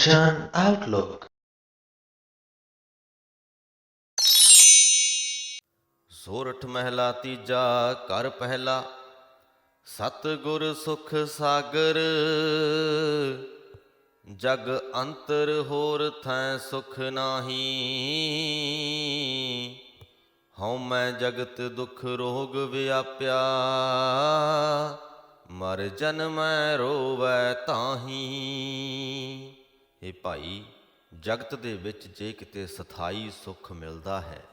Kanchan Outlook. ਸੋਰਠ ਮਹਿਲਾ ਤੀਜਾ ਕਰ ਪਹਿਲਾ। ਸਤ ਗੁਰ ਸੁਖ ਸਾਗਰ। ਜਗ ਅੰਤਰ ਹੋਰ ਥੈ ਸੁਖ ਨਾਹੀ। ਹਉ ਮੈਂ ਜਗਤ ਦੁਖ ਰੋਗ ਵਿਆਪਿਆ। ਮਰ ਜਨਮੈ ਰੋਵੈ ਤਾਹੀ। ਇਹ ਭਾਈ, ਜਗਤ ਦੇ ਵਿੱਚ ਜੇ ਕਿਤੇ ਸਥਾਈ ਸੁੱਖ ਮਿਲਦਾ ਹੈ,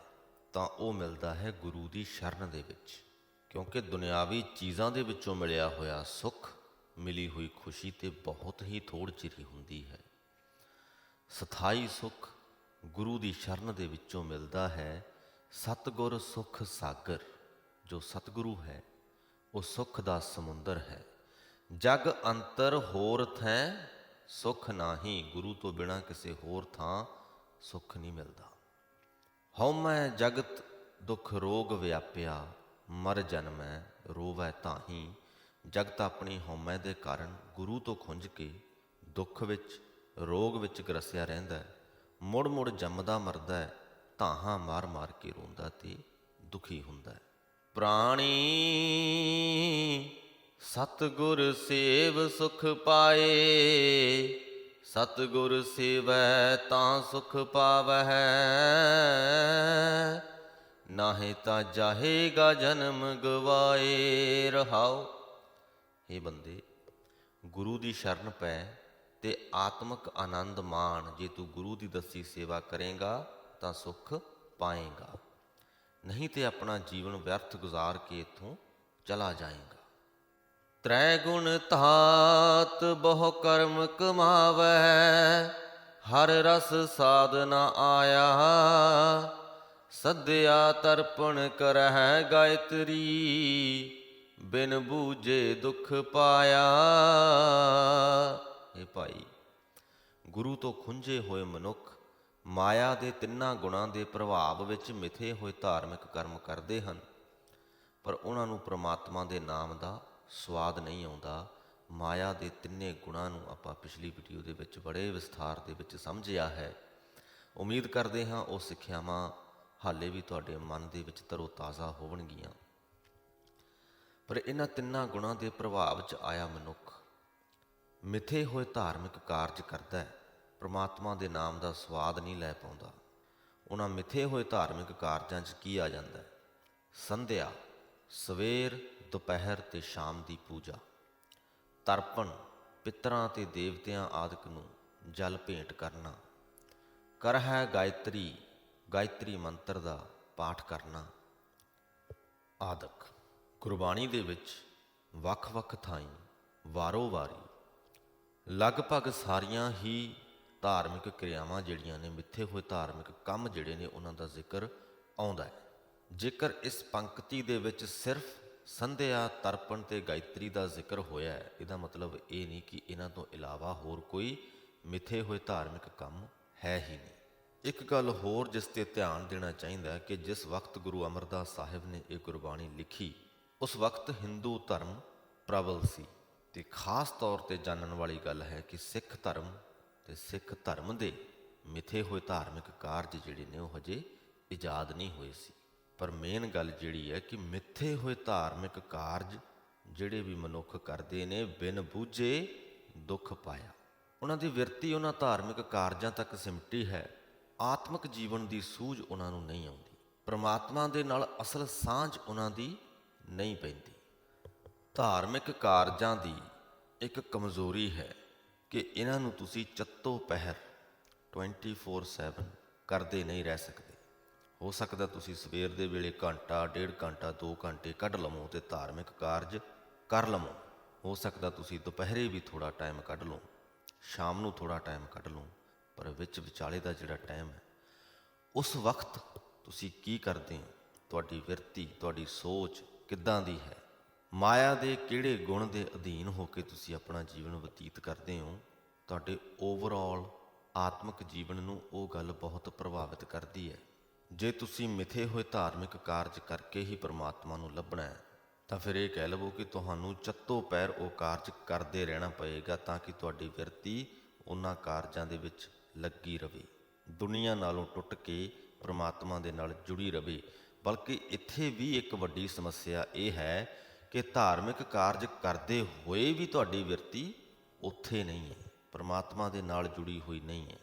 ਤਾਂ ਉਹ ਮਿਲਦਾ ਹੈ ਗੁਰੂ ਦੀ ਸ਼ਰਨ ਦੇ ਵਿੱਚ। ਕਿਉਂਕਿ ਦੁਨਿਆਵੀ ਚੀਜ਼ਾਂ ਦੇ ਵਿੱਚੋਂ ਮਿਲਿਆ ਹੋਇਆ ਸੁੱਖ, ਮਿਲੀ ਹੋਈ ਖੁਸ਼ੀ ਤੇ ਬਹੁਤ ਹੀ ਥੋੜ ਚਿਰੀ ਹੁੰਦੀ ਹੈ। ਸਥਾਈ ਸੁੱਖ ਗੁਰੂ ਦੀ ਸ਼ਰਨ ਦੇ ਵਿੱਚੋਂ ਮਿਲਦਾ ਹੈ। ਸਤਗੁਰ ਸੁਖ ਸਾਗਰ, ਜੋ ਸਤਿਗੁਰੂ ਹੈ, ਉਹ ਸੁਖ ਦਾ ਸਮੁੰਦਰ ਹੈ। ਜਗ ਅੰਤਰ ਹੋਰ ਥੈ ਸੁਖ ਨਾਹੀ ਗੁਰੂ ਤੋਂ ਬਿਨਾ ਕਿਸੇ ਹੋਰ ਥਾਂ ਸੁਖ ਨਹੀਂ ਮਿਲਦਾ। ਹਉਮੈ ਜਗਤ ਦੁਖ ਰੋਗ ਵਿਆਪਿਆ, ਮਰ ਜਨਮੈ, ਰੋਵੈ ਤਾਹੀ। ਜਗਤ ਆਪਣੀ ਹਉਮੈ ਦੇ ਕਾਰਨ ਗੁਰੂ ਤੋਂ ਖੁੰਝ ਕੇ ਦੁੱਖ ਵਿੱਚ, ਰੋਗ ਵਿੱਚ ਗਰਸਿਆ ਰਹਿੰਦਾ। ਮੁੜ ਮੁੜ ਜੰਮਦਾ ਮਰਦਾ ਹੈ ਧਾਹਾਂ ਮਾਰ ਮਾਰ ਕੇ ਰੋਂਦਾ ਤੇ ਦੁਖੀ ਹੁੰਦਾ। ਪ੍ਰਾਣੀ ਸਤਿਗੁਰ ਸੇਵ ਸੁਖ ਪਾਏ, ਸਤਿਗੁਰ ਸੇਵੈ ਤਾਂ ਸੁਖ ਪਾਵਹਿ। ਨਾਹੇ ਤਾਂ ਜਾਹੇਗਾ ਜਨਮ ਗਵਾਏ ਰਹਾਓ ਇਹ ਬੰਦੇ, ਗੁਰੂ ਦੀ ਸ਼ਰਨ ਪੈ ਤੇ ਆਤਮਿਕ ਆਨੰਦ ਮਾਣ, ਜੇ ਤੂੰ ਗੁਰੂ ਦੀ ਦੱਸੀ ਸੇਵਾ ਕਰੇਗਾ ਤਾਂ ਸੁਖ ਪਾਏਗਾ। ਨਹੀਂ ਤੇ ਆਪਣਾ ਜੀਵਨ ਵਿਅਰਥ ਗੁਜ਼ਾਰ ਕੇ ਇਥੋਂ ਚਲਾ ਜਾਏਗਾ। ਤ੍ਰੈ ਗੁਣ ਧਾਤ, ਬਹੁ ਕਰਮ ਕਮਾਵੈ, ਹਰ ਰਸ ਸਾਧਨਾ ਆਇਆ। ਸੱਦਿਆ ਤਰਪਣ ਕਰਹਿ ਗਾਇਤਰੀ, ਬਿਨ ਬੂਝੇ ਦੁਖ ਪਾਇਆ। ਇਹ ਭਾਈ, ਗੁਰੂ ਤੋਂ ਖੁੰਝੇ ਹੋਏ ਮਨੁੱਖ ਮਾਇਆ ਦੇ ਤਿੰਨਾਂ ਗੁਣਾਂ ਦੇ ਪ੍ਰਭਾਵ ਵਿੱਚ ਮਿਥੇ ਹੋਏ ਧਾਰਮਿਕ ਕਰਮ ਕਰਦੇ ਹਨ, ਪਰ ਉਹਨਾਂ ਨੂੰ ਪ੍ਰਮਾਤਮਾ ਦੇ ਨਾਮ ਦਾ ਸਵਾਦ ਨਹੀਂ ਆਉਂਦਾ। ਮਾਇਆ ਦੇ ਤਿੰਨੇ ਗੁਣਾਂ ਨੂੰ ਆਪਾਂ ਪਿਛਲੀ ਵੀਡੀਓ ਦੇ ਵਿੱਚ ਬੜੇ ਵਿਸਥਾਰ ਦੇ ਵਿੱਚ ਸਮਝਿਆ ਹੈ। ਉਮੀਦ ਕਰਦੇ ਹਾਂ ਉਹ ਸਿੱਖਿਆਵਾਂ ਹਾਲੇ ਵੀ ਤੁਹਾਡੇ ਮਨ ਦੇ ਵਿੱਚ ਤਰੋ ਤਾਜ਼ਾ ਹੋਵਣਗੀਆਂ। ਪਰ ਇਹਨਾਂ ਤਿੰਨਾਂ ਗੁਣਾਂ ਦੇ ਪ੍ਰਭਾਵ 'ਚ ਆਇਆ ਮਨੁੱਖ। ਮਿੱਥੇ ਹੋਏ ਧਾਰਮਿਕ ਕਾਰਜ ਕਰਦਾ ਹੈ। ਪ੍ਰਮਾਤਮਾ ਦੇ ਨਾਮ ਦਾ ਸਵਾਦ ਨਹੀਂ ਲੈ ਪਾਉਂਦਾ। ਉਹਨਾਂ ਮਿੱਥੇ ਹੋਏ ਧਾਰਮਿਕ ਕਾਰਜਾਂ 'ਚ ਕੀ ਆ ਜਾਂਦਾ ਹੈ? ਸੰਧਿਆ। ਸਵੇਰ, ਦੁਪਹਿਰ ਤੇ ਸ਼ਾਮ ਦੀ ਪੂਜਾ। ਤਰਪਣ, ਪਿਤਰਾਂ ਤੇ ਦੇਵਤਿਆਂ ਆਦਿਕ ਨੂੰ ਜਲ ਭੇਂਟ ਕਰਨਾ। ਕਰ ਹੈ ਗਾਇਤਰੀ ਗਾਇਤਰੀ ਮੰਤਰ ਦਾ ਪਾਠ ਕਰਨਾ। ਆਦਿਕ। ਗੁਰਬਾਣੀ ਦੇ ਵਿੱਚ ਵੱਖ-ਵੱਖ ਥਾਈਂ, ਵਾਰੋ-ਵਾਰੀ, ਲਗਭਗ ਸਾਰੀਆਂ ਹੀ ਧਾਰਮਿਕ ਕਿਰਿਆਵਾਂ ਜਿਹੜੀਆਂ ਨੇ, ਮਿੱਥੇ ਹੋਏ ਧਾਰਮਿਕ ਕੰਮ ਜਿਹੜੇ ਨੇ, ਉਹਨਾਂ ਦਾ ਜ਼ਿਕਰ ਆਉਂਦਾ ਹੈ। ਜੇਕਰ ਇਸ ਪੰਕਤੀ ਦੇ ਵਿੱਚ ਸਿਰਫ ਸੰਧਿਆ, ਤਰਪਣ ਤੇ ਗਾਇਤਰੀ ਦਾ ਜ਼ਿਕਰ ਹੋਇਆ ਹੈ, ਇਹਦਾ ਮਤਲਬ ਇਹ ਨਹੀਂ ਕਿ ਇਹਨਾਂ ਤੋਂ ਇਲਾਵਾ ਹੋਰ ਕੋਈ ਮਿੱਥੇ ਹੋਏ ਧਾਰਮਿਕ ਕੰਮ ਹੈ ਹੀ ਨਹੀਂ। ਇੱਕ ਗੱਲ ਹੋਰ ਜਿਸ ਤੇ ਧਿਆਨ ਦੇਣਾ ਚਾਹੀਦਾ ਹੈ ਕਿ ਜਿਸ ਵਕਤ ਗੁਰੂ ਅਮਰਦਾਸ ਸਾਹਿਬ ਨੇ ਇਹ ਗੁਰਬਾਣੀ ਲਿਖੀ, ਉਸ ਵਕਤ ਹਿੰਦੂ ਧਰਮ ਪ੍ਰਬਲ ਸੀ ਤੇ ਖਾਸ ਤੌਰ ਤੇ ਜਾਣਨ ਵਾਲੀ ਗੱਲ ਹੈ ਕਿ ਸਿੱਖ ਧਰਮ ਤੇ ਸਿੱਖ ਧਰਮ ਦੇ ਮਿੱਥੇ ਹੋਏ ਧਾਰਮਿਕ ਕਾਰਜ ਜਿਹੜੇ ਨੇ ਉਹ ਹਜੇ ਇਜਾਦ ਨਹੀਂ ਹੋਏ ਸੀ। ਪਰ ਮੇਨ ਗੱਲ ਜਿਹੜੀ ਹੈ ਕਿ ਮਿੱਥੇ ਹੋਏ ਧਾਰਮਿਕ ਕਾਰਜ ਜਿਹੜੇ ਵੀ ਮਨੁੱਖ ਕਰਦੇ ਨੇ, ਬਿਨ ਬੂਝੇ ਦੁੱਖ ਪਾਇਆ। ਉਹਨਾਂ ਦੀ ਵਿਰਤੀ ਉਹਨਾਂ ਧਾਰਮਿਕ ਕਾਰਜਾਂ ਤੱਕ ਸਿਮਟੀ ਹੈ। ਆਤਮਿਕ ਜੀਵਨ ਦੀ ਸੂਝ ਉਹਨਾਂ ਨੂੰ ਨਹੀਂ ਆਉਂਦੀ। ਪ੍ਰਮਾਤਮਾ ਦੇ ਨਾਲ ਅਸਲ ਸਾਂਝ ਉਹਨਾਂ ਦੀ ਨਹੀਂ ਪੈਂਦੀ। ਧਾਰਮਿਕ ਕਾਰਜਾਂ ਦੀ ਇੱਕ ਕਮਜ਼ੋਰੀ ਹੈ ਕਿ ਇਹਨਾਂ ਨੂੰ ਤੁਸੀਂ ਚੱਤੋ ਪਹਿਰ 24/7 ਕਰਦੇ ਨਹੀਂ ਰਹਿ ਸਕਦੇ। ਹੋ ਸਕਦਾ ਤੁਸੀਂ ਸਵੇਰ ਦੇ ਵੇਲੇ ਘੰਟਾ, ਡੇਢ ਘੰਟਾ 2 ਘੰਟੇ ਕੱਢ ਲਵੋ ਤੇ ਧਾਰਮਿਕ ਕਾਰਜ ਕਰ ਲਵੋ। ਹੋ ਸਕਦਾ ਤੁਸੀਂ ਦੁਪਹਿਰੇ ਵੀ ਥੋੜਾ ਟਾਈਮ ਕੱਢ ਲਓ ਸ਼ਾਮ ਨੂੰ ਥੋੜਾ ਟਾਈਮ ਕੱਢ ਲਓ ਪਰ ਵਿੱਚ ਵਿਚਾਲੇ ਦਾ ਜਿਹੜਾ ਟਾਈਮ ਹੈ, ਉਸ ਵਕਤ ਤੁਸੀਂ ਕੀ ਕਰਦੇ ਹੋ? ਤੁਹਾਡੀ ਵਿਰਤੀ, ਤੁਹਾਡੀ ਸੋਚ ਕਿੱਦਾਂ ਦੀ ਹੈ? ਮਾਇਆ ਦੇ ਕਿਹੜੇ ਗੁਣ ਦੇ ਅਧੀਨ ਹੋ ਕੇ ਤੁਸੀਂ ਆਪਣਾ ਜੀਵਨ ਬਤੀਤ ਕਰਦੇ ਹੋ? ਤੁਹਾਡੇ ਓਵਰਆਲ ਆਤਮਿਕ ਜੀਵਨ ਨੂੰ ਉਹ ਗੱਲ ਬਹੁਤ ਪ੍ਰਭਾਵਿਤ ਕਰਦੀ ਹੈ। ਜੇ ਤੁਸੀਂ ਮਿਥੇ ਹੋਏ ਧਾਰਮਿਕ ਕਾਰਜ ਕਰਕੇ ਹੀ ਪਰਮਾਤਮਾ ਨੂੰ ਲੱਭਣਾ ਹੈ, ਤਾਂ ਫਿਰ ਇਹ ਕਹਿ ਲਵੋ ਕਿ ਤੁਹਾਨੂੰ ਚੱਤੋ ਪੈਰ ਉਹ ਕਾਰਜ ਕਰਦੇ ਰਹਿਣਾ ਪਏਗਾ ਤਾਂ ਕਿ ਤੁਹਾਡੀ ਵਿਰਤੀ ਉਹਨਾਂ ਕਾਰਜਾਂ ਦੇ ਵਿੱਚ ਲੱਗੀ ਰਵੇ। ਦੁਨੀਆ ਨਾਲੋਂ ਟੁੱਟ ਕੇ ਪਰਮਾਤਮਾ ਦੇ ਨਾਲ ਜੁੜੀ ਰਵੇ। ਬਲਕਿ ਇੱਥੇ ਵੀ ਇੱਕ ਵੱਡੀ ਸਮੱਸਿਆ ਇਹ ਹੈ ਕਿ ਧਾਰਮਿਕ ਕਾਰਜ ਕਰਦੇ ਹੋਏ ਵੀ ਤੁਹਾਡੀ ਵਿਰਤੀ ਉੱਥੇ ਨਹੀਂ ਹੈ, ਪਰਮਾਤਮਾ ਦੇ ਨਾਲ ਜੁੜੀ ਹੋਈ ਨਹੀਂ ਹੈ।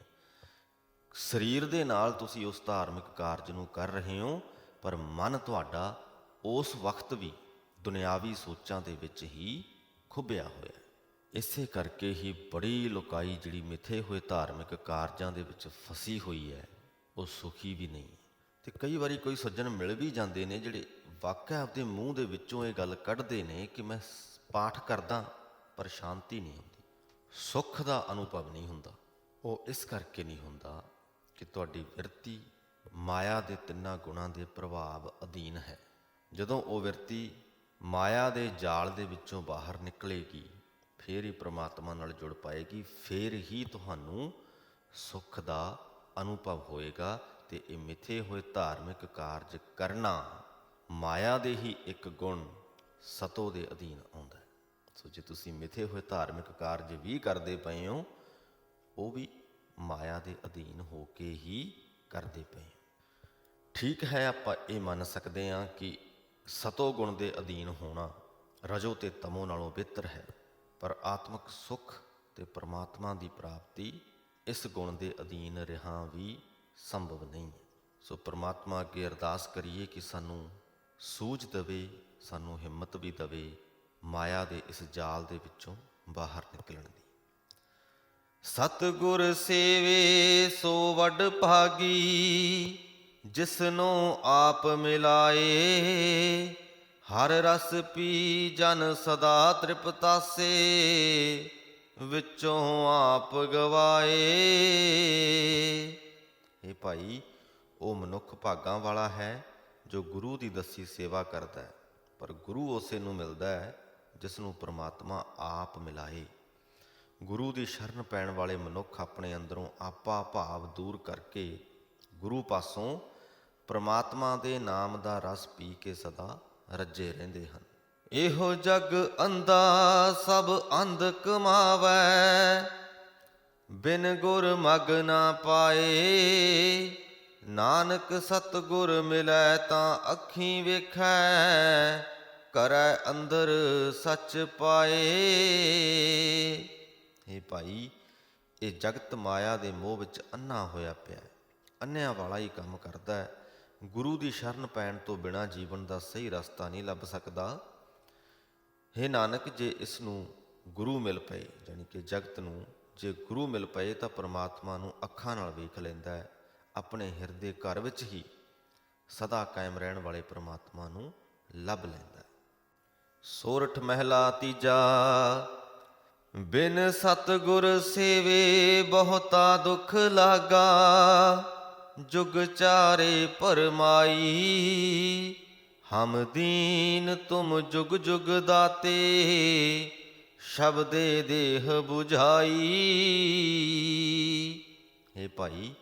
ਸਰੀਰ ਦੇ ਨਾਲ ਤੁਸੀਂ ਉਸ ਧਾਰਮਿਕ ਕਾਰਜ ਨੂੰ ਕਰ ਰਹੇ ਹੋ, ਪਰ ਮਨ ਤੁਹਾਡਾ ਉਸ ਵਕਤ ਵੀ ਦੁਨਿਆਵੀ ਸੋਚਾਂ ਦੇ ਵਿੱਚ ਹੀ ਖੁੱਬਿਆ ਹੋਇਆ ਹੈ। ਇਸੇ ਕਰਕੇ ਹੀ ਬੜੀ ਲੋਕਾਈ ਜਿਹੜੀ ਮਿੱਥੇ ਹੋਏ ਧਾਰਮਿਕ ਕਾਰਜਾਂ ਦੇ ਵਿੱਚ ਫਸੀ ਹੋਈ ਹੈ, ਉਹ ਸੁਖੀ ਵੀ ਨਹੀਂ। ਤੇ ਕਈ ਵਾਰੀ ਕੋਈ ਸੱਜਣ ਮਿਲ ਵੀ ਜਾਂਦੇ ਨੇ ਜਿਹੜੇ ਵਾਕਿਆ ਆਪਦੇ ਮੂੰਹ ਦੇ ਵਿੱਚੋਂ ਇਹ ਗੱਲ ਕੱਢਦੇ ਨੇ ਕਿ ਮੈਂ ਪਾਠ ਕਰਦਾ, ਪਰ ਸ਼ਾਂਤੀ ਨਹੀਂ ਹੁੰਦੀ। ਸੁੱਖ ਦਾ ਅਨੁਭਵ ਨਹੀਂ ਹੁੰਦਾ। ਉਹ ਇਸ ਕਰਕੇ ਨਹੀਂ ਹੁੰਦਾ ਕਿ ਤੁਹਾਡੀ ਵਿਰਤੀ ਮਾਇਆ ਦੇ ਤਿੰਨਾਂ ਗੁਣਾਂ ਦੇ ਪ੍ਰਭਾਵ ਅਧੀਨ ਹੈ। ਜਦੋਂ ਉਹ ਵਿਰਤੀ ਮਾਇਆ ਦੇ ਜਾਲ ਦੇ ਵਿੱਚੋਂ ਬਾਹਰ ਨਿਕਲੇਗੀ, ਫੇਰ ਹੀ ਪ੍ਰਮਾਤਮਾ ਨਾਲ ਜੁੜ ਪਾਏਗੀ, ਫੇਰ ਹੀ ਤੁਹਾਨੂੰ ਸੁੱਖ ਦਾ ਅਨੁਭਵ ਹੋਏਗਾ ਤੇ ਇਹ ਮਿੱਥੇ ਹੋਏ ਧਾਰਮਿਕ ਕਾਰਜ ਕਰਨਾ ਮਾਇਆ ਦੇ ਹੀ ਇੱਕ ਗੁਣ ਸਤੋ ਦੇ ਅਧੀਨ ਆਉਂਦਾ ਹੈ। ਸੋ ਜੇ ਤੁਸੀਂ ਮਿੱਥੇ ਹੋਏ ਧਾਰਮਿਕ ਕਾਰਜ ਵੀ ਕਰਦੇ ਪਏ ਹੋ, ਉਹ ਵੀ ਮਾਇਆ ਦੇ ਅਧੀਨ ਹੋ ਕੇ ਹੀ ਕਰਦੇ ਪਏ ਠੀਕ ਹੈ, ਆਪਾਂ ਇਹ ਮੰਨ ਸਕਦੇ ਹਾਂ ਕਿ ਸਤੋ ਗੁਣ ਦੇ ਅਧੀਨ ਹੋਣਾ ਰਜੋ ਤੇ ਤਮੋ ਨਾਲੋਂ ਬਿਹਤਰ ਹੈ, ਪਰ ਆਤਮਿਕ ਸੁੱਖ ਤੇ ਪਰਮਾਤਮਾ ਦੀ ਪ੍ਰਾਪਤੀ ਇਸ ਗੁਣ ਦੇ ਅਧੀਨ ਰਿਹਾ ਵੀ ਸੰਭਵ ਨਹੀਂ ਹੈ। ਸੋ ਪਰਮਾਤਮਾ ਅੱਗੇ ਅਰਦਾਸ ਕਰੀਏ ਕਿ ਸਾਨੂੰ ਸੂਝ ਦੇਵੇ, ਸਾਨੂੰ ਹਿੰਮਤ ਵੀ ਦੇਵੇ ਮਾਇਆ ਦੇ ਇਸ ਜਾਲ ਦੇ ਵਿੱਚੋਂ ਬਾਹਰ ਨਿਕਲਣ ਦੀ। ਸਤਿਗੁਰ ਸੇਵੇ ਸੋ ਵੱਡ ਭਾਗੀ, ਜਿਸਨੂੰ ਆਪ ਮਿਲਾਏ। ਹਰ ਰਸ ਪੀ ਜਨ ਸਦਾ ਤ੍ਰਿਪਤਾਸੇ, ਵਿੱਚੋਂ ਆਪ ਗਵਾਏ। ਇਹ ਭਾਈ, ਉਹ ਮਨੁੱਖ ਭਾਗਾਂ ਵਾਲਾ ਹੈ, ਜੋ ਗੁਰੂ ਦੀ ਦੱਸੀ ਸੇਵਾ ਕਰਦਾ ਹੈ। ਪਰ ਗੁਰੂ ਉਸੇ ਨੂੰ ਮਿਲਦਾ ਹੈ ਜਿਸ ਨੂੰ ਪ੍ਰਮਾਤਮਾ ਆਪ ਮਿਲਾਏ। ਗੁਰੂ ਦੀ ਸ਼ਰਨ ਪੈਣ ਵਾਲੇ ਮਨੁੱਖ ਆਪਣੇ ਅੰਦਰੋਂ ਆਪਾ ਭਾਵ ਦੂਰ ਕਰਕੇ ਗੁਰੂ ਪਾਸੋਂ ਪ੍ਰਮਾਤਮਾ ਦੇ ਨਾਮ ਦਾ ਰਸ ਪੀ ਕੇ ਸਦਾ ਰੱਜੇ ਰਹਿੰਦੇ ਹਨ। ਇਹੋ ਜਗ ਅੰਦਾ ਸਭ ਅੰਧ ਕਮਾਵੈ, ਬਿਨ ਗੁਰ ਮਗ ਨਾ ਪਾਏ। ਨਾਨਕ ਸਤਗੁਰ ਮਿਲੈ ਤਾਂ ਅੱਖੀਂ ਵੇਖੈ, ਕਰੈ ਅੰਦਰ ਸੱਚ ਪਾਏ। ਇਹ ਭਾਈ, ਇਹ ਜਗਤ ਮਾਇਆ ਦੇ ਮੋਹ ਵਿੱਚ ਅੰਨਾ ਹੋਇਆ ਪਿਆ ਹੈ। ਅੰਨਿਆਂ ਵਾਲਾ ਹੀ ਕੰਮ ਕਰਦਾ ਹੈ। ਗੁਰੂ ਦੀ ਸ਼ਰਨ ਪੈਣ ਤੋਂ ਬਿਨਾ ਜੀਵਨ ਦਾ ਸਹੀ ਰਸਤਾ ਨਹੀਂ ਲੱਭ ਸਕਦਾ। हे ਨਾਨਕ, ਜੇ ਇਸ ਨੂੰ ਗੁਰੂ ਮਿਲ ਪਏ ਯਾਨੀ ਕਿ ਜਗਤ ਨੂੰ ਜੇ ਗੁਰੂ ਮਿਲ ਪਏ, ਤਾਂ ਪ੍ਰਮਾਤਮਾ ਨੂੰ ਅੱਖਾਂ ਨਾਲ ਵੇਖ ਲੈਂਦਾ ਹੈ। ਆਪਣੇ ਹਿਰਦੇ ਘਰ ਵਿੱਚ ਹੀ ਸਦਾ ਕਾਇਮ ਰਹਿਣ ਵਾਲੇ ਪ੍ਰਮਾਤਮਾ ਨੂੰ ਲੱਭ ਲੈਂਦਾ ਸੋਰਠ ਮਹਿਲਾ ਤੀਜਾ ਬਿਨ ਸਤਗੁਰ ਸੇਵੇ ਬਹੁਤਾ ਦੁਖ ਲਾਗਾ, ਜੁਗ ਚਾਰੇ ਪਰਮਾਈ ਹਮ ਦੀਨ ਤੁਮ ਜੁਗ ਜੁਗ ਦਾਤੇ, ਸ਼ਬਦੇ ਦੇਹ 부ਝਾਈ। ਇਹ ਭਾਈ,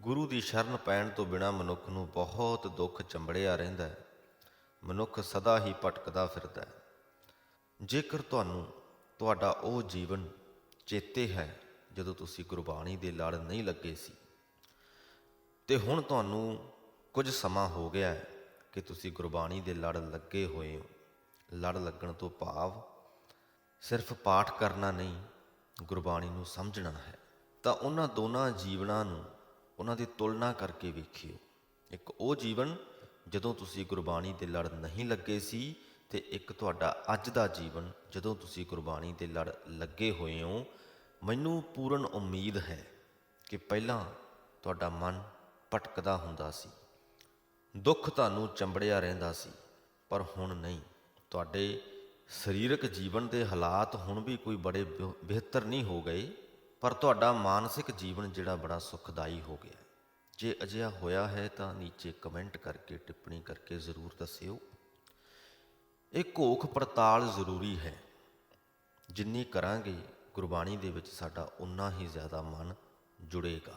ਗੁਰੂ ਦੀ ਸ਼ਰਨ ਪੈਣ ਤੋਂ ਬਿਨਾ ਮਨੁੱਖ ਨੂੰ ਬਹੁਤ ਦੁੱਖ ਚੰਬੜਿਆ ਰਹਿੰਦਾ ਹੈ। ਮਨੁੱਖ ਸਦਾ ਹੀ ਭਟਕਦਾ ਫਿਰਦਾ ਹੈ। ਜੇਕਰ ਤੁਹਾਨੂੰ ਤੁਹਾਡਾ ਉਹ ਜੀਵਨ ਚੇਤੇ ਹੈ ਜਦੋਂ ਤੁਸੀਂ ਗੁਰਬਾਣੀ ਦੇ ਲੜ ਨਹੀਂ ਲੱਗੇ ਸੀ। ਤੇ ਹੁਣ ਤੁਹਾਨੂੰ ਕੁਝ ਸਮਾਂ ਹੋ ਗਿਆ ਹੈ ਕਿ ਤੁਸੀਂ ਗੁਰਬਾਣੀ ਦੇ ਲੜ ਲੱਗੇ ਹੋਏ ਹੋ। ਲੜ ਲੱਗਣ ਤੋਂ ਭਾਵ ਸਿਰਫ ਪਾਠ ਕਰਨਾ ਨਹੀਂ, ਗੁਰਬਾਣੀ ਨੂੰ ਸਮਝਣਾ ਹੈ। ਤਾਂ ਉਹਨਾਂ ਦੋਨਾਂ ਜੀਵਨਾਂ ਨੂੰ, ਉਹਨਾਂ ਦੀ ਤੁਲਨਾ ਕਰਕੇ ਵੇਖਿਓ। ਇੱਕ ਉਹ ਜੀਵਨ ਜਦੋਂ ਤੁਸੀਂ ਗੁਰਬਾਣੀ ਦੇ ਲੜ ਨਹੀਂ ਲੱਗੇ ਸੀ ਤੇ ਇੱਕ ਤੁਹਾਡਾ ਅੱਜ ਦਾ ਜੀਵਨ ਜਦੋਂ ਤੁਸੀਂ ਗੁਰਬਾਣੀ ਦੇ ਲੜ ਲੱਗੇ ਹੋਏ ਹੋ, ਮੈਨੂੰ ਪੂਰਨ ਉਮੀਦ ਹੈ ਕਿ ਪਹਿਲਾਂ ਤੁਹਾਡਾ ਮਨ ਭਟਕਦਾ ਹੁੰਦਾ ਸੀ, ਦੁੱਖ ਤੁਹਾਨੂੰ ਚੰਬੜਿਆ ਰਹਿੰਦਾ ਸੀ, ਪਰ ਹੁਣ ਨਹੀਂ। ਤੁਹਾਡੇ ਸਰੀਰਕ ਜੀਵਨ ਦੇ ਹਾਲਾਤ ਹੁਣ ਵੀ ਕੋਈ ਬੜੇ ਬਿਹ- ਬਿਹਤਰ ਨਹੀਂ ਹੋ ਗਏ, ਪਰ ਤੁਹਾਡਾ ਮਾਨਸਿਕ ਜੀਵਨ ਜਿਹੜਾ ਬੜਾ ਸੁਖਦਾਈ ਹੋ ਗਿਆ। ਜੇ ਅਜਿਹਾ ਹੋਇਆ ਹੈ ਤਾਂ ਨੀਚੇ ਕਮੈਂਟ ਕਰਕੇ, ਟਿੱਪਣੀ ਕਰਕੇ ਜ਼ਰੂਰ ਦੱਸਿਓ। ਇਹ ਘੋਖ ਪੜਤਾਲ ਜ਼ਰੂਰੀ ਹੈ। ਜਿੰਨੀ ਕਰਾਂਗੇ, ਗੁਰਬਾਣੀ ਦੇ ਵਿੱਚ ਸਾਡਾ ਉਨਾ ਹੀ ਜ਼ਿਆਦਾ ਮਨ ਜੁੜੇਗਾ।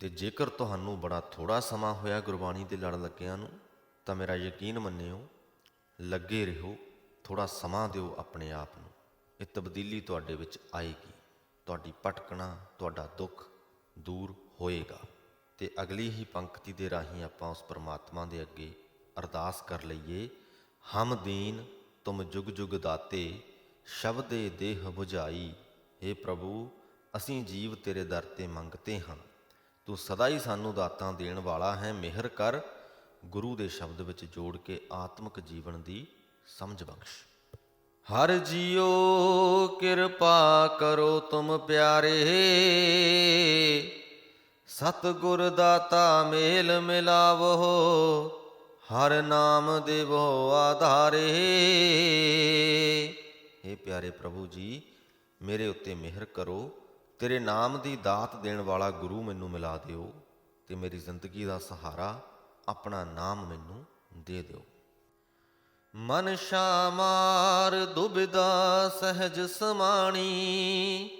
ਤੇ ਜੇਕਰ ਤੁਹਾਨੂੰ ਬੜਾ ਥੋੜਾ ਸਮਾਂ ਹੋਇਆ ਗੁਰਬਾਣੀ ਦੇ ਲੜ ਲੱਗਿਆਂ ਨੂੰ, ਤਾਂ ਮੇਰਾ ਯਕੀਨ ਮੰਨਿਓ, ਲੱਗੇ ਰਹੋ ਥੋੜਾ ਸਮਾਂ ਦਿਓ ਆਪਣੇ ਆਪ ਨੂੰ। ਇਹ ਤਬਦੀਲੀ ਤੁਹਾਡੇ ਵਿੱਚ ਆਏਗੀ। ਤੁਹਾਡੀ ਭਟਕਣਾ, ਤੁਹਾਡਾ ਦੁੱਖ ਦੂਰ ਹੋਏਗਾ। ਤੇ ਅਗਲੀ ਹੀ ਪੰਕਤੀ ਦੇ ਰਾਹੀਂ ਆਪਾਂ ਉਸ ਪਰਮਾਤਮਾ ਦੇ ਅੱਗੇ ਅਰਦਾਸ ਕਰ ਲਈਏ ਹਮ ਦੀਨ ਤੁਮ ਜੁਗ ਜੁਗ ਦਾਤੇ, ਸ਼ਬਦੇ ਦੇਹ 부ਝਾਈ ਏ ਪ੍ਰਭੂ, ਅਸੀਂ ਜੀਵ ਤੇਰੇ ਦਰ ਤੇ ਮੰਗਤੇ ਹਾਂ। ਤੂੰ ਸਦਾ ਹੀ ਸਾਨੂੰ ਦਾਤਾਂ ਦੇਣ ਵਾਲਾ ਹੈ, ਮਿਹਰ ਕਰ। ਗੁਰੂ ਦੇ ਸ਼ਬਦ ਵਿੱਚ ਜੋੜ ਕੇ ਆਤਮਿਕ ਜੀਵਨ ਦੀ ਸਮਝ ਬਖਸ਼। ਹਰ ਜੀਓ ਕਿਰਪਾ ਕਰੋ ਤੁਮ ਪਿਆਰੇ। ਸਤਿਗੁਰ ਦਾਤਾ ਮੇਲ ਮਿਲਾਵੋ। ਹਰ ਨਾਮ ਦੇਵੋ ਆਧਾਰੇ। हे ਪਿਆਰੇ ਪ੍ਰਭੂ ਜੀ, ਮੇਰੇ ਉੱਤੇ ਮਿਹਰ ਕਰੋ। ਤੇਰੇ ਨਾਮ ਦੀ ਦਾਤ ਦੇਣ ਵਾਲਾ ਗੁਰੂ ਮੈਨੂੰ ਮਿਲਾ ਦਿਓ ਤੇ ਮੇਰੀ ਜ਼ਿੰਦਗੀ ਦਾ ਸਹਾਰਾ ਆਪਣਾ ਨਾਮ ਮੈਨੂੰ ਦੇ ਦਿਓ। ਮਨ ਸ਼ਾਮਾਰ ਦੁਬਿਦਾ ਸਹਿਜ ਸਮਾਣੀ,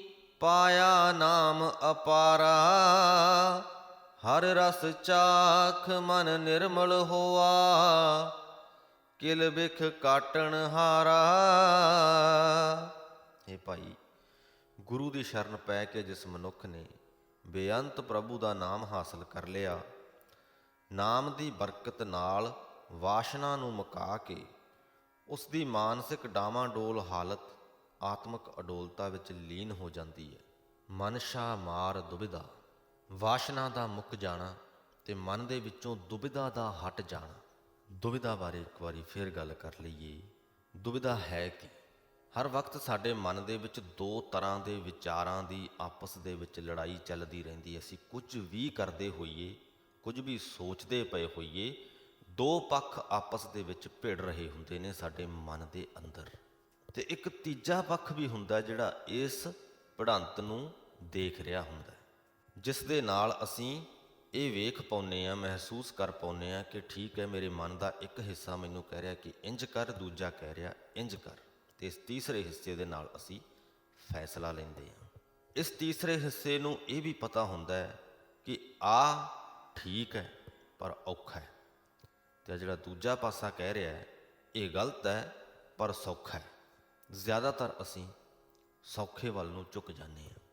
ਪਾਇਆ ਨਾਮ ਅਪਾਰਾ। ਹਰ ਰਸ ਚਾਖ ਮਨ ਨਿਰਮਲ ਹੋਆ, ਕਿਲ ਬਿਖ ਕਾਟਣ ਹਾਰਾ। ਇਹ ਭਾਈ, ਗੁਰੂ ਦੀ ਸ਼ਰਨ ਪੈ ਕੇ ਜਿਸ ਮਨੁੱਖ ਨੇ ਬੇਅੰਤ ਪ੍ਰਭੂ ਦਾ ਨਾਮ ਹਾਸਲ ਕਰ ਲਿਆ, ਨਾਮ ਦੀ ਬਰਕਤ ਨਾਲ ਵਾਸ਼ਨਾ ਨੂੰ ਮੁਕਾ ਕੇ ਉਸ ਦੀ ਮਾਨਸਿਕ ਡਾਵਾਂਡੋਲ ਹਾਲਤ ਆਤਮਿਕ ਅਡੋਲਤਾ ਵਿੱਚ ਲੀਨ ਹੋ ਜਾਂਦੀ ਹੈ। ਮਨਸ਼ਾ ਮਾਰ ਦੁਬਿਧਾ। ਵਾਸ਼ਨਾ ਦਾ ਮੁੱਕ ਜਾਣਾ ਤੇ ਮਨ ਦੇ ਵਿੱਚੋਂ ਦੁਬਿਧਾ ਦਾ ਹਟ ਜਾਣਾ। ਦੁਬਿਧਾ ਬਾਰੇ ਇੱਕ ਵਾਰੀ ਫੇਰ ਗੱਲ ਕਰ ਲਈਏ। ਦੁਬਿਧਾ ਹੈ ਕਿ? ਹਰ ਵਕਤ ਸਾਡੇ ਮਨ ਦੇ ਵਿੱਚ ਦੋ ਤਰ੍ਹਾਂ ਦੇ ਵਿਚਾਰਾਂ ਦੀ ਆਪਸ ਦੇ ਵਿੱਚ ਲੜਾਈ ਚੱਲਦੀ ਰਹਿੰਦੀ ਅਸੀਂ ਕੁਝ ਵੀ ਕਰਦੇ ਹੋਈਏ, ਕੁਝ ਵੀ ਸੋਚਦੇ ਪਏ ਹੋਈਏ, ਦੋ ਪੱਖ ਆਪਸ ਦੇ ਵਿੱਚ ਭਿੜ ਰਹੇ ਹੁੰਦੇ ਨੇ ਸਾਡੇ ਮਨ ਦੇ ਅੰਦਰ। ਤੇ ਇੱਕ ਤੀਜਾ ਪੱਖ ਵੀ ਹੁੰਦਾ ਜਿਹੜਾ ਇਸ ਪੜ੍ਹੰਤ ਨੂੰ ਦੇਖ ਰਿਹਾ ਹੁੰਦਾ। ਜਿਸ ਦੇ ਨਾਲ ਅਸੀਂ ਇਹ ਵੇਖ ਪਾਉਨੇ ਆ ਮਹਿਸੂਸ ਕਰ ਪਾਉਨੇ ਆ ਕਿ ਠੀਕ ਹੈ, ਮੇਰੇ ਮਨ ਦਾ ਇੱਕ ਹਿੱਸਾ ਮੈਨੂੰ ਕਹਿ ਰਿਹਾ ਕਿ ਇੰਜ ਕਰ, ਦੂਜਾ ਕਹਿ ਰਿਹਾ ਇੰਜ ਕਰ। ਤੇ ਇਸ ਤੀਸਰੇ ਹਿੱਸੇ ਦੇ ਨਾਲ ਅਸੀਂ ਫੈਸਲਾ ਲੈਂਦੇ ਹਾਂ। ਇਸ ਤੀਸਰੇ ਹਿੱਸੇ ਨੂੰ ਇਹ ਵੀ ਪਤਾ ਹੁੰਦਾ ਹੈ ਕਿ ਆ ਠੀਕ ਹੈ, ਪਰ ਔਖਾ ਹੈ। ਤੇ ਜਿਹੜਾ ਦੂਜਾ ਪਾਸਾ ਕਹਿ ਰਿਹਾ ਹੈ, ਇਹ ਗਲਤ ਹੈ, ਪਰ ਸੌਖਾ ਹੈ। ਜ਼ਿਆਦਾਤਰ ਅਸੀਂ ਸੌਖੇ ਵੱਲ ਨੂੰ ਝੁਕ ਜਾਂਦੇ ਹਾਂ।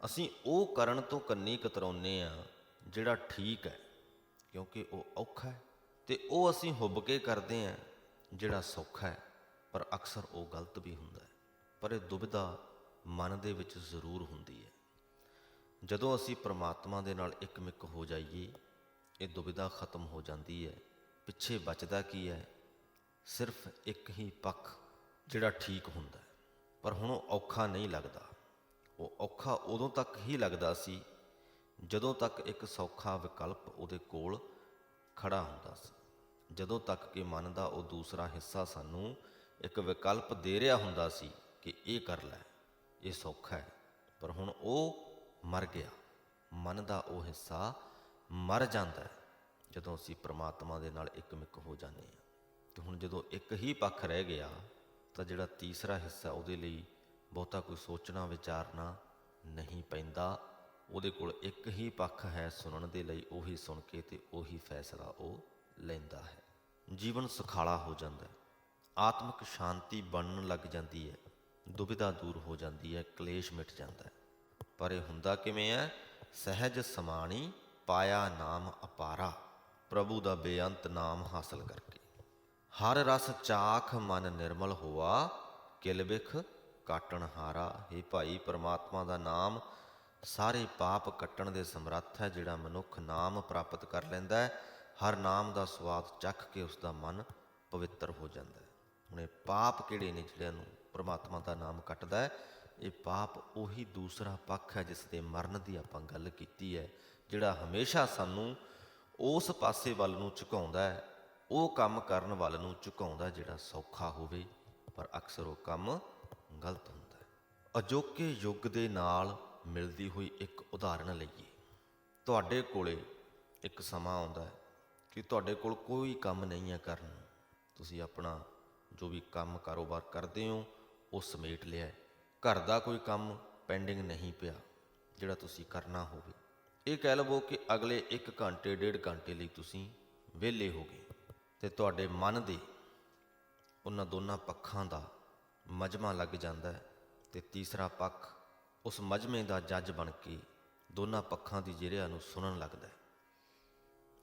ਅਸੀਂ ਉਹ ਕਰਨ ਤੋਂ ਕੰਨੀ ਕਤਰਾਉਂਦੇ ਆ ਜਿਹੜਾ ਠੀਕ ਹੈ, ਕਿਉਂਕਿ ਉਹ ਔਖਾ ਹੈ ਤੇ ਉਹ ਅਸੀਂ ਹੁੱਬ ਕੇ ਕਰਦੇ ਆ ਜਿਹੜਾ ਸੌਖਾ ਹੈ, ਪਰ ਅਕਸਰ ਉਹ ਗਲਤ ਵੀ ਹੁੰਦਾ ਹੈ, ਪਰ ਇਹ ਦੁਬਿਧਾ ਮਨ ਦੇ ਵਿੱਚ ਜ਼ਰੂਰ ਹੁੰਦੀ ਹੈ। ਜਦੋਂ ਅਸੀਂ ਪ੍ਰਮਾਤਮਾ ਦੇ ਨਾਲ ਇੱਕਮਿਕ ਹੋ ਜਾਈਏ, ਇਹ ਦੁਬਿਧਾ ਖਤਮ ਹੋ ਜਾਂਦੀ ਹੈ, ਪਿੱਛੇ ਬਚਦਾ ਕੀ ਹੈ? ਸਿਰਫ ਇੱਕ ਹੀ ਪੱਖ ਜਿਹੜਾ ਠੀਕ ਹੁੰਦਾ ਪਰ ਹੁਣ ਉਹ ਔਖਾ ਨਹੀਂ ਲੱਗਦਾ। ਉਹ ਔਖਾ ਉਦੋਂ ਤੱਕ ਹੀ ਲੱਗਦਾ ਸੀ ਜਦੋਂ ਤੱਕ ਇੱਕ ਸੌਖਾ ਵਿਕਲਪ ਉਹਦੇ ਕੋਲ ਖੜਾ ਹੁੰਦਾ ਸੀ। ਜਦੋਂ ਤੱਕ ਕਿ ਮਨ ਦਾ ਉਹ ਦੂਸਰਾ ਹਿੱਸਾ ਸਾਨੂੰ ਇੱਕ ਵਿਕਲਪ ਦੇ ਰਿਹਾ ਹੁੰਦਾ ਸੀ ਕਿ ਇਹ ਕਰ ਲੈ, ਇਹ ਸੌਖਾ ਹੈ। ਪਰ ਹੁਣ ਉਹ ਮਰ ਗਿਆ। ਮਨ ਦਾ ਉਹ ਹਿੱਸਾ ਮਰ ਜਾਂਦਾ ਹੈ ਜਦੋਂ ਅਸੀਂ ਪ੍ਰਮਾਤਮਾ ਦੇ ਨਾਲ ਇੱਕਮਿਕ ਹੋ ਜਾਂਦੇ ਹਾਂ। ਤੇ ਹੁਣ ਜਦੋਂ ਇੱਕ ਹੀ ਪੱਖ ਰਹਿ ਗਿਆ ਤਾਂ ਜਿਹੜਾ ਤੀਸਰਾ ਹਿੱਸਾ ਉਹਦੇ ਲਈ ਬਹੁਤਾ ਕੋਈ ਸੋਚਣਾ, ਵਿਚਾਰਨਾ ਨਹੀਂ ਪੈਂਦਾ। ਉਹਦੇ ਕੋਲ ਇੱਕ ਹੀ ਪੱਖ ਹੈ ਸੁਣਨ ਦੇ ਲਈ, ਉਹੀ ਸੁਣ ਕੇ ਤੇ ਉਹੀ ਫੈਸਲਾ ਉਹ ਲੈਂਦਾ ਹੈ। ਜੀਵਨ ਸੁਖਾਲਾ ਹੋ ਜਾਂਦਾ ਹੈ। ਆਤਮਿਕ ਸ਼ਾਂਤੀ ਬਣਨ ਲੱਗ ਜਾਂਦੀ ਹੈ। ਦੁਬਿਧਾ ਦੂਰ ਹੋ ਜਾਂਦੀ ਹੈ, ਕਲੇਸ਼ ਮਿਟ ਜਾਂਦਾ ਹੈ। ਪਰ ਇਹ ਹੁੰਦਾ ਕਿਵੇਂ ਹੈ? ਸਹਿਜ ਸਮਾਣੀ ਪਾਇਆ ਨਾਮ ਅਪਾਰਾ। ਪ੍ਰਭੂ ਦਾ ਬੇਅੰਤ ਨਾਮ ਹਾਸਲ ਕਰਕੇ। ਹਰ ਰਸ ਚਾਖ ਮਨ ਨਿਰਮਲ ਹੋਆ, ਕਿਲ ਕਾਟਣ ਹਾਰਾ हे ਭਾਈ ਪਰਮਾਤਮਾ ਦਾ ਨਾਮ, ਸਾਰੇ ਪਾਪ ਕੱਟਣ ਦੇ ਸਮਰੱਥ ਹੈ ਜਿਹੜਾ ਮਨੁੱਖ ਨਾਮ ਪ੍ਰਾਪਤ ਕਰ ਲੈਂਦਾ ਹੈ, ਹਰ ਨਾਮ ਦਾ ਸਵਾਦ ਚੱਖ ਕੇ ਉਸ ਦਾ ਮਨ ਪਵਿੱਤਰ ਹੋ ਜਾਂਦਾ ਹੈ। ਹੁਣ ਇਹ ਪਾਪ ਕਿਹੜੇ ਨੇ ਜਿਹੜਿਆਂ ਨੂੰ ਪ੍ਰਮਾਤਮਾ ਦਾ ਨਾਮ ਕੱਟਦਾ ਹੈ? ਇਹ ਪਾਪ ਉਹੀ ਦੂਸਰਾ ਪੱਖ ਹੈ ਜਿਸ ਦੇ ਮਰਨ ਦੀ ਆਪਾਂ ਗੱਲ ਕੀਤੀ ਹੈ, ਜਿਹੜਾ ਹਮੇਸ਼ਾ ਸਾਨੂੰ ਉਸ ਪਾਸੇ ਵੱਲ ਨੂੰ ਝੁਕਾਉਂਦਾ ਹੈ, ਉਹ ਕੰਮ ਕਰਨ ਵੱਲ ਨੂੰ ਝੁਕਾਉਂਦਾ ਜਿਹੜਾ ਸੌਖਾ ਹੋਵੇ, ਪਰ ਅਕਸਰ ਉਹ ਕੰਮ ਗਲਤ ਹੁੰਦਾ ਹੈ। ਅਜੋਕੇ ਯੁੱਗ ਦੇ ਨਾਲ ਮਿਲਦੀ ਹੋਈ ਇੱਕ ਉਦਾਹਰਣ ਲਈਏ। ਤੁਹਾਡੇ ਕੋਲੇ ਇੱਕ ਸਮਾਂ ਆਉਂਦਾ ਹੈ ਕਿ ਤੁਹਾਡੇ ਕੋਲ ਕੋਈ ਕੰਮ ਨਹੀਂ ਹੈ ਕਰਨ। ਨੂੰ ਤੁਸੀਂ ਆਪਣਾ ਜੋ ਵੀ ਕੰਮ ਕਾਰੋਬਾਰ ਕਰਦੇ ਹੋ, ਉਹ ਸਮੇਟ ਲਿਆ ਘਰ ਦਾ ਕੋਈ ਕੰਮ ਪੈਂਡਿੰਗ ਨਹੀਂ ਪਿਆ, ਜਿਹੜਾ ਤੁਸੀਂ ਕਰਨਾ ਹੋਵੇ। ਇਹ ਕਹਿ ਲਵੋ ਕਿ ਅਗਲੇ 1 ਘੰਟੇ, ਡੇਢ ਘੰਟੇ ਲਈ ਤੁਸੀਂ ਵਿਹਲੇ ਹੋ ਗਏ। ਤੇ ਤੁਹਾਡੇ ਮਨ ਦੇ ਉਹਨਾਂ ਦੋਨਾਂ ਪੱਖਾਂ ਦਾ ਮਜਮਾ ਲੱਗ ਜਾਂਦਾ ਹੈ ਤੇ ਤੀਸਰਾ ਪੱਖ ਉਸ ਮਜਮੇ ਦਾ ਜੱਜ ਬਣ ਕੇ ਦੋਨਾਂ ਪੱਖਾਂ ਦੀ ਜਿਹੜਿਆਂ ਨੂੰ ਸੁਣਨ ਲੱਗਦਾ ਹੈ।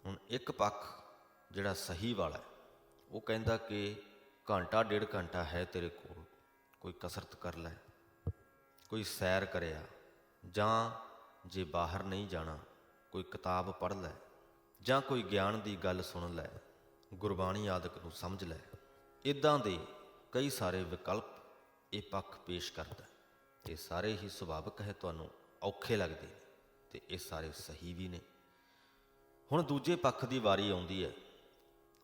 ਹੁਣ ਇੱਕ ਪੱਖ ਜਿਹੜਾ ਸਹੀ ਵਾਲਾ ਉਹ ਕਹਿੰਦਾ ਕਿ ਘੰਟਾ ਡੇਢ ਘੰਟਾ ਹੈ ਤੇਰੇ ਕੋਲ, ਕੋਈ ਕਸਰਤ ਕਰ ਲੈ, ਕੋਈ ਸੈਰ ਕਰਿਆ, ਜਾਂ ਜੇ ਬਾਹਰ ਨਹੀਂ ਜਾਣਾ, ਕੋਈ ਕਿਤਾਬ ਪੜ੍ਹ ਲੈ, ਜਾਂ ਕੋਈ ਗਿਆਨ ਦੀ ਗੱਲ ਸੁਣ ਲੈ, ਗੁਰਬਾਣੀ ਆਦਿਕ ਨੂੰ ਸਮਝ ਲੈ ਇਦਾਂ ਦੇ ਕਈ ਸਾਰੇ ਵਿਕਲਪ ਇਹ ਪੱਖ ਪੇਸ਼ ਕਰਦਾ ਹੈ। ਇਹ ਸਾਰੇ ਹੀ ਸੁਭਾਵਿਕ ਹੈ, ਤੁਹਾਨੂੰ ਔਖੇ ਲੱਗਦੇ ਨੇ ਤੇ ਇਹ ਸਾਰੇ ਸਹੀ ਵੀ ਨੇ। ਹੁਣ ਦੂਜੇ ਪੱਖ ਦੀ ਵਾਰੀ ਆਉਂਦੀ ਹੈ।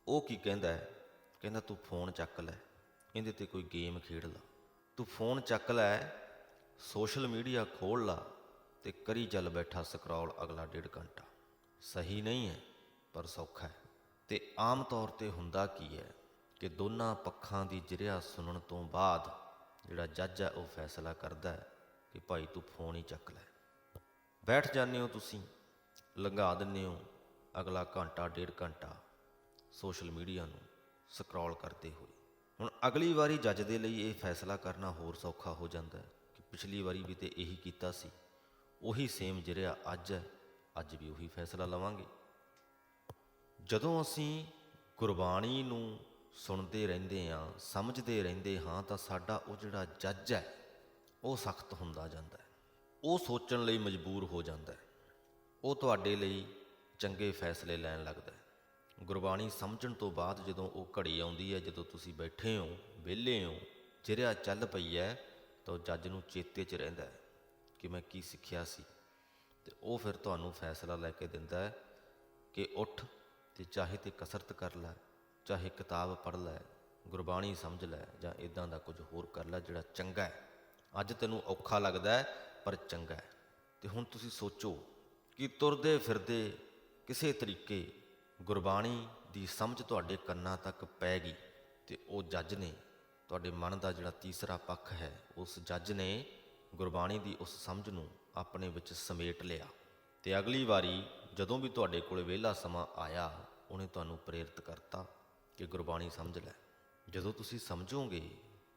ਉਹ ਕੀ ਕਹਿੰਦਾ ਹੈ? ਕਹਿੰਦਾ, ਤੂੰ ਫੋਨ ਚੱਕ ਲੈ, ਇਹਦੇ ਤੇ ਕੋਈ ਗੇਮ ਖੇਡ ਲਾ। ਤੂੰ ਫੋਨ ਚੱਕ ਲੈ, ਸੋਸ਼ਲ ਮੀਡੀਆ ਖੋਲ ਲਾ ਤੇ ਕਰੀ ਚੱਲ ਬੈਠਾ ਸਕਰੋਲ ਅਗਲਾ ਡੇਢ ਘੰਟਾ। ਸਹੀ ਨਹੀਂ ਹੈ, ਪਰ ਸੌਖਾ ਹੈ। ਤੇ ਆਮ ਤੌਰ ਤੇ ਹੁੰਦਾ ਕੀ ਹੈ ਕਿ ਦੋਨਾਂ ਪੱਖਾਂ ਦੀ ਜਿਰਿਆ ਸੁਣਨ ਤੋਂ ਬਾਅਦ ਜਿਹੜਾ ਜੱਜ ਹੈ, ਉਹ ਫੈਸਲਾ ਕਰਦਾ ਹੈ ਕਿ ਭਾਈ ਤੂੰ ਫੋਨ ਹੀ ਚੱਕ ਲੈ। ਬੈਠ ਜਾਂਦੇ ਹੋ ਤੁਸੀਂ, ਲੰਘਾ ਦਿੰਦੇ ਹੋ, ਅਗਲਾ ਘੰਟਾ, ਡੇਢ ਘੰਟਾ ਸੋਸ਼ਲ ਮੀਡੀਆ ਨੂੰ ਸਕਰੋਲ ਕਰਦੇ ਹੋਏ। ਹੁਣ ਅਗਲੀ ਵਾਰੀ ਜੱਜ ਦੇ ਲਈ ਇਹ ਫੈਸਲਾ ਕਰਨਾ ਹੋਰ ਸੌਖਾ ਹੋ ਜਾਂਦਾ ਹੈ ਕਿ ਪਿਛਲੀ ਵਾਰੀ ਵੀ ਤੇ ਇਹੀ ਕੀਤਾ ਸੀ। ਉਹੀ ਸੇਮ ਜਿਹੜਾ ਅੱਜ ਹੈ, ਅੱਜ ਵੀ ਉਹੀ ਫੈਸਲਾ ਲਵਾਂਗੇ। ਜਦੋਂ ਅਸੀਂ ਗੁਰਬਾਣੀ ਨੂੰ ਸੁਣਦੇ ਰਹਿੰਦੇ ਹਾਂ ਸਮਝਦੇ ਰਹਿੰਦੇ ਹਾਂ ਤਾਂ ਸਾਡਾ ਉਹ ਜਿਹੜਾ ਜੱਜ ਹੈ, ਉਹ ਸਖਤ ਹੁੰਦਾ ਜਾਂਦਾ ਹੈ। ਉਹ ਸੋਚਣ ਲਈ ਮਜਬੂਰ ਹੋ ਜਾਂਦਾ ਹੈ। ਉਹ ਤੁਹਾਡੇ ਲਈ ਚੰਗੇ ਫੈਸਲੇ ਲੈਣ ਲੱਗਦਾ ਹੈ। ਗੁਰਬਾਣੀ ਸਮਝਣ ਤੋਂ ਬਾਅਦ ਜਦੋਂ ਉਹ ਘੜੀ ਆਉਂਦੀ ਹੈ, ਜਦੋਂ ਤੁਸੀਂ ਬੈਠੇ ਹੋ, ਵਿਹਲੇ ਹੋ ਚਿਹਰਾ ਚੱਲ ਪਈ ਹੈ, ਤਾਂ ਉਹ ਜੱਜ ਨੂੰ ਚੇਤੇ 'ਚ ਰਹਿੰਦਾ ਹੈ ਕਿ ਮੈਂ ਕੀ ਸਿੱਖਿਆ ਸੀ। ਤੇ ਉਹ ਫਿਰ ਤੁਹਾਨੂੰ ਫੈਸਲਾ ਲੈ ਕੇ ਦਿੰਦਾ ਹੈ ਕਿ ਉੱਠ ਤੇ ਚਾਹੇ ਤੇ ਕਸਰਤ ਕਰ ਲੈ। ਚਾਹੇ ਕਿਤਾਬ ਪੜ੍ਹ ਲੈ, ਗੁਰਬਾਣੀ ਸਮਝ ਲੈ ਜਾਂ ਇਦਾਂ ਦਾ ਕੁਝ ਹੋਰ ਕਰ ਲੈ ਜਿਹੜਾ ਚੰਗਾ ਹੈ। ਅੱਜ ਤੈਨੂੰ ਔਖਾ ਲੱਗਦਾ ਹੈ, ਪਰ ਚੰਗਾ ਹੈ। ਤੇ ਹੁਣ ਤੁਸੀਂ ਸੋਚੋ ਕਿ ਤੁਰਦੇ ਫਿਰਦੇ ਕਿਸੇ ਤਰੀਕੇ ਗੁਰਬਾਣੀ ਦੀ ਸਮਝ ਤੁਹਾਡੇ ਕੰਨਾਂ ਤੱਕ ਪੈ ਗਈ ਤੇ ਉਹ ਜੱਜ ਨੇ, ਤੁਹਾਡੇ ਮਨ ਦਾ ਜਿਹੜਾ ਤੀਸਰਾ ਪੱਖ ਹੈ, ਉਸ ਜੱਜ ਨੇ ਗੁਰਬਾਣੀ ਦੀ ਉਸ ਸਮਝ ਨੂੰ ਆਪਣੇ ਵਿੱਚ ਸਮੇਟ ਲਿਆ। ਤੇ ਅਗਲੀ ਵਾਰੀ ਜਦੋਂ ਵੀ ਤੁਹਾਡੇ ਕੋਲ ਵਿਹਲਾ ਸਮਾਂ ਆਇਆ, ਉਹਨੇ ਤੁਹਾਨੂੰ ਪ੍ਰੇਰਿਤ ਕਰਤਾ। ਕਿ ਗੁਰਬਾਣੀ ਸਮਝ ਲੈ। ਜਦੋਂ ਤੁਸੀਂ ਸਮਝੋਗੇ,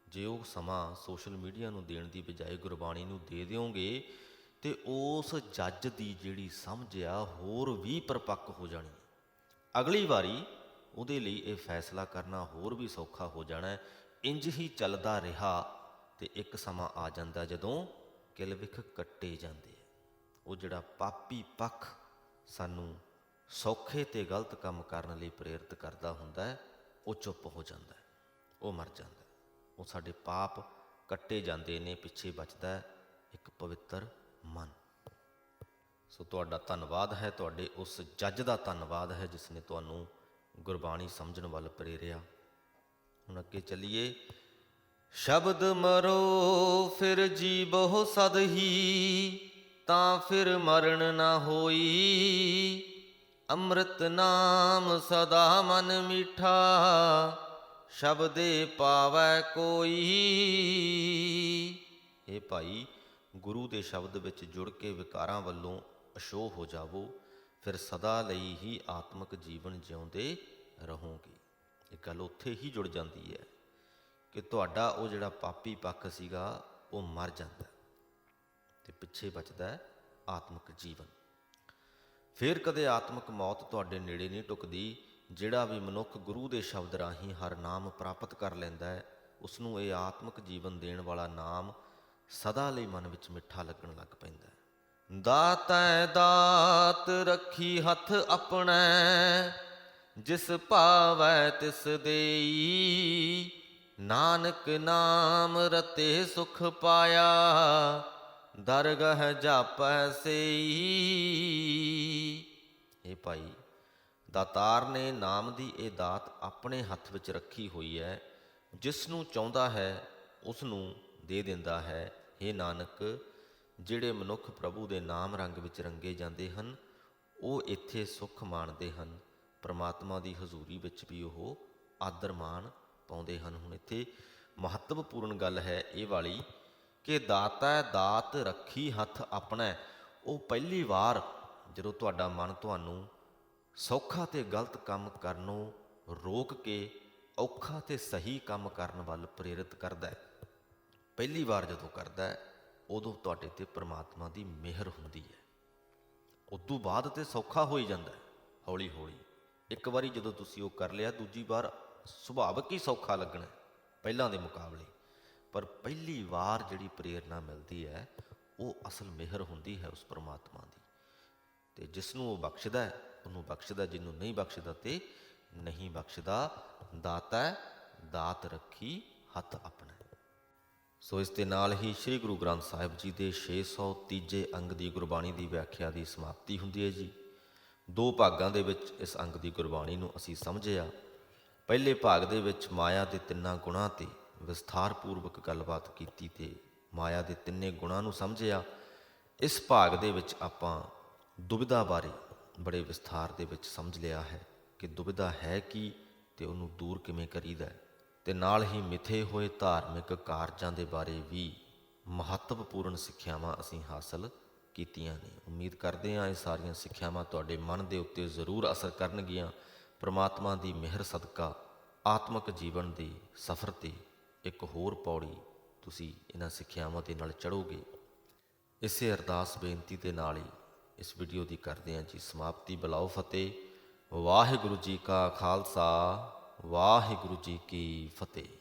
ਜੇ ਉਹ ਸਮਾਂ ਸੋਸ਼ਲ ਮੀਡੀਆ ਨੂੰ ਦੇਣ ਦੀ ਬਜਾਏ ਗੁਰਬਾਣੀ ਨੂੰ ਦੇ ਦਿਓਗੇ, ਤੇ ਉਸ ਜੱਜ ਦੀ ਜਿਹੜੀ ਸਮਝ ਆ, ਹੋਰ ਵੀ ਪਰਪੱਕ ਹੋ ਜਾਣੀ। ਅਗਲੀ ਵਾਰੀ ਉਹਦੇ ਲਈ ਇਹ ਫੈਸਲਾ ਕਰਨਾ ਹੋਰ ਵੀ ਸੌਖਾ ਹੋ ਜਾਣਾ ਹੈ। ਇੰਜ ਹੀ ਚੱਲਦਾ ਰਿਹਾ ਤੇ ਇੱਕ ਸਮਾਂ ਆ ਜਾਂਦਾ ਜਦੋਂ ਕਿਲਵਿਖ ਕੱਟੇ ਜਾਂਦੇ ਉਹ ਜਿਹੜਾ ਪਾਪੀ ਪੱਖ ਸਾਨੂੰ ਸੌਖੇ ਤੇ ਗਲਤ ਕੰਮ ਕਰਨ ਲਈ ਪ੍ਰੇਰਿਤ ਕਰਦਾ ਹੁੰਦਾ ਹੈ, ਉਹ ਚੁੱਪ ਹੋ ਜਾਂਦਾ ਹੈ, ਉਹ ਮਰ ਜਾਂਦਾ ਹੈ। ਉਹ ਸਾਡੇ ਪਾਪ ਕੱਟੇ ਜਾਂਦੇ ਨੇ, ਪਿੱਛੇ ਬਚਦਾ ਹੈ ਇੱਕ ਪਵਿੱਤਰ ਮਨ। ਸੋ ਤੁਹਾਡਾ ਧੰਨਵਾਦ ਹੈ, ਤੁਹਾਡੇ ਉਸ ਜੱਜ ਦਾ ਧੰਨਵਾਦ ਹੈ ਜਿਸ ਨੇ ਤੁਹਾਨੂੰ ਗੁਰਬਾਣੀ ਸਮਝਣ ਵੱਲ ਪ੍ਰੇਰਿਆ। ਹੁਣ ਅੱਗੇ ਚੱਲੀਏ। ਸ਼ਬਦ ਮਰੋ, ਫਿਰ ਜੀ ਬਹੁ ਸਦ ਹੀ ਤਾਂ ਫਿਰ ਮਰਨ ਨਾ ਹੋਈ। ਅੰਮ੍ਰਿਤ ਨਾਮ ਸਦਾ ਮਨ ਮੀਠਾ, ਸ਼ਬਦੇ ਪਾਵੈ ਕੋਈ। ਇਹ ਭਾਈ, ਗੁਰੂ ਦੇ ਸ਼ਬਦ ਵਿੱਚ ਜੁੜ ਕੇ ਵਿਕਾਰਾਂ ਵੱਲੋਂ ਅਸ਼ੋਹ ਹੋ ਜਾਵੋ, ਫਿਰ ਸਦਾ ਲਈ ਹੀ ਆਤਮਿਕ ਜੀਵਨ ਜਿਉਂਦੇ ਰਹੋਗੇ। ਇਹ ਗੱਲ ਉੱਥੇ ਹੀ ਜੁੜ ਜਾਂਦੀ ਹੈ ਕਿ ਤੁਹਾਡਾ ਉਹ ਜਿਹੜਾ ਪਾਪੀ ਪੱਖ ਸੀਗਾ, ਉਹ ਮਰ ਜਾਂਦਾ ਹੈ ਤੇ ਪਿੱਛੇ ਬਚਦਾ ਹੈ ਆਤਮਿਕ ਜੀਵਨ। ਫਿਰ ਕਦੇ ਆਤਮਿਕ ਮੌਤ ਤੁਹਾਡੇ ਨੇੜੇ ਨਹੀਂ ਟੁਕਦੀ, ਜਿਹੜਾ ਵੀ ਮਨੁੱਖ ਗੁਰੂ ਦੇ ਸ਼ਬਦ ਰਾਹੀਂ ਹਰ ਨਾਮ ਪ੍ਰਾਪਤ ਕਰ ਲੈਂਦਾ ਹੈ ਉਸ ਨੂੰ ਇਹ ਆਤਮਿਕ ਜੀਵਨ ਦੇਣ ਵਾਲਾ ਨਾਮ ਸਦਾ ਲਈ ਮਨ ਵਿੱਚ ਮਿੱਠਾ ਲੱਗਣ ਲੱਗ ਪੈਂਦਾ ਹੈ। ਦਾਤੈ ਦਾਤ ਰੱਖੀ ਹੱਥ ਆਪਣਾ, ਜਿਸ ਭਾਵੈ ਤਿਸ ਦੇਈ। ਨਾਨਕ ਨਾਮ ਰਤੇ ਸੁਖ ਪਾਇਆ ਦਰਗਹ ਜਾਪੈ ਸਈ। ਇਹ ਭਾਈ, ਦਾਤਾਰ ਨੇ ਨਾਮ ਦੀ ਇਹ ਦਾਤ ਆਪਣੇ ਹੱਥ ਵਿੱਚ ਰੱਖੀ ਹੋਈ ਹੈ। ਜਿਸ ਨੂੰ ਚਾਹੁੰਦਾ ਹੈ ਉਸ ਨੂੰ ਦੇ ਦਿੰਦਾ ਹੈ। हे ਨਾਨਕ, ਜਿਹੜੇ ਮਨੁੱਖ ਪ੍ਰਭੂ ਦੇ ਨਾਮ ਰੰਗ ਵਿੱਚ ਰੰਗੇ ਜਾਂਦੇ ਹਨ, ਉਹ ਇੱਥੇ ਸੁੱਖ ਮਾਣਦੇ ਹਨ। ਪ੍ਰਮਾਤਮਾ ਦੀ ਹਜ਼ੂਰੀ ਵਿੱਚ ਵੀ ਉਹ ਆਦਰ ਮਾਣ ਪਾਉਂਦੇ ਹਨ। ਹੁਣ ਇੱਥੇ ਮਹੱਤਵਪੂਰਨ ਗੱਲ ਹੈ ਇਹ ਵਾਲੀ ਕਿ ਦਾਤਾ ਦਾਤ ਰੱਖੀ ਹੱਥ ਆਪਣਾ ਉਹ ਪਹਿਲੀ ਵਾਰ ਜਦੋਂ ਤੁਹਾਡਾ ਮਨ ਤੁਹਾਨੂੰ ਸੌਖਾ ਤੇ ਗਲਤ ਕੰਮ ਕਰਨੋਂ ਰੋਕ ਕੇ ਔਖਾ ਤੇ ਸਹੀ ਕੰਮ ਕਰਨ ਵੱਲ ਪ੍ਰੇਰਿਤ ਕਰਦਾ ਹੈ। ਪਹਿਲੀ ਵਾਰ ਜਦੋਂ ਕਰਦਾ ਹੈ, ਉਦੋਂ ਤੁਹਾਡੇ ਤੇ ਪ੍ਰਮਾਤਮਾ ਦੀ ਮਿਹਰ ਹੁੰਦੀ ਹੈ। ਉਦੋਂ ਬਾਅਦ ਤੇ ਸੌਖਾ ਹੋ ਹੀ ਜਾਂਦਾ ਹੈ ਹੌਲੀ ਹੌਲੀ ਇੱਕ ਵਾਰੀ ਜਦੋਂ ਤੁਸੀਂ ਉਹ ਕਰ ਲਿਆ, ਦੂਜੀ ਵਾਰ ਸੁਭਾਵਕ ਹੀ ਸੌਖਾ ਲੱਗਣਾ ਪਹਿਲਾਂ ਦੇ ਮੁਕਾਬਲੇ। ਪਰ ਪਹਿਲੀ ਵਾਰ ਜਿਹੜੀ ਪ੍ਰੇਰਣਾ ਮਿਲਦੀ ਹੈ ਉਹ ਅਸਲ ਮਿਹਰ ਹੁੰਦੀ ਹੈ ਉਸ ਪਰਮਾਤਮਾ ਦੀ। ਤੇ ਜਿਸ ਨੂੰ ਉਹ ਬਖਸ਼ਦਾ ਹੈ ਉਹਨੂੰ ਬਖਸ਼ਦਾ ਜਿਹਨੂੰ ਨਹੀਂ ਬਖਸ਼ਦਾ ਤੇ ਨਹੀਂ ਬਖਸ਼ਦਾ ਦਾਤਾ ਹੈ, ਦਾਤ ਰੱਖੀ ਹੱਥ ਆਪਣਾ ਸੋ ਇਸ ਦੇ ਨਾਲ ਹੀ ਸ੍ਰੀ ਗੁਰੂ ਗ੍ਰੰਥ ਸਾਹਿਬ ਜੀ ਦੇ 603 ਅੰਗ ਦੀ ਗੁਰਬਾਣੀ ਦੀ ਵਿਆਖਿਆ ਦੀ ਸਮਾਪਤੀ ਹੁੰਦੀ ਹੈ ਜੀ। ਦੋ ਭਾਗਾਂ ਦੇ ਵਿੱਚ ਇਸ ਅੰਗ ਦੀ ਗੁਰਬਾਣੀ ਨੂੰ ਅਸੀਂ ਸਮਝਿਆ। ਪਹਿਲੇ ਭਾਗ ਦੇ ਵਿੱਚ ਮਾਇਆ ਦੇ ਤਿੰਨਾਂ ਗੁਣਾਂ ਤੇ ਵਿਸਥਾਰ ਪੂਰਵਕ ਗੱਲਬਾਤ ਕੀਤੀ ਤੇ ਮਾਇਆ ਦੇ ਤਿੰਨੇ ਗੁਣਾਂ ਨੂੰ ਸਮਝਿਆ, ਇਸ ਭਾਗ ਦੇ ਵਿੱਚ ਆਪਾਂ ਦੁਬਿਧਾ ਬਾਰੇ ਬੜੇ ਵਿਸਥਾਰ ਦੇ ਵਿੱਚ ਸਮਝ ਲਿਆ ਹੈ ਕਿ ਦੁਬਿਧਾ ਹੈ ਕੀ ਤੇ ਉਹਨੂੰ ਦੂਰ ਕਿਵੇਂ ਕਰੀਦਾ ਹੈ ਤੇ ਨਾਲ ਹੀ ਮਿਥੇ ਹੋਏ ਧਾਰਮਿਕ ਕਾਰਜਾਂ ਦੇ ਬਾਰੇ ਵੀ ਮਹੱਤਵਪੂਰਨ ਸਿੱਖਿਆਵਾਂ ਅਸੀਂ ਹਾਸਲ ਕੀਤੀਆਂ ਨੇ। ਉਮੀਦ ਕਰਦੇ ਹਾਂ ਇਹ ਸਾਰੀਆਂ ਸਿੱਖਿਆਵਾਂ ਤੁਹਾਡੇ ਮਨ ਦੇ ਉੱਤੇ ਜ਼ਰੂਰ ਅਸਰ ਕਰਨਗੀਆਂ। ਪ੍ਰਮਾਤਮਾ ਦੀ ਮਿਹਰ ਸਦਕਾ ਆਤਮਿਕ ਜੀਵਨ ਦੇ ਸਫ਼ਰ ਤੇ ਇੱਕ ਹੋਰ ਪੌੜੀ ਤੁਸੀਂ ਇਹਨਾਂ ਸਿੱਖਿਆਵਾਂ ਦੇ ਨਾਲ ਚੜੋਗੇ ਇਸੇ ਅਰਦਾਸ ਬੇਨਤੀ ਦੇ ਨਾਲ ਹੀ ਇਸ ਵੀਡੀਓ ਦੀ ਕਰਦੇ ਹਾਂ ਜੀ ਸਮਾਪਤੀ। ਬਲਾਓ ਫਤਿਹ। ਵਾਹਿਗੁਰੂ ਜੀ ਕਾ ਖਾਲਸਾ, ਵਾਹਿਗੁਰੂ ਜੀ ਕੀ ਫਤਿਹ।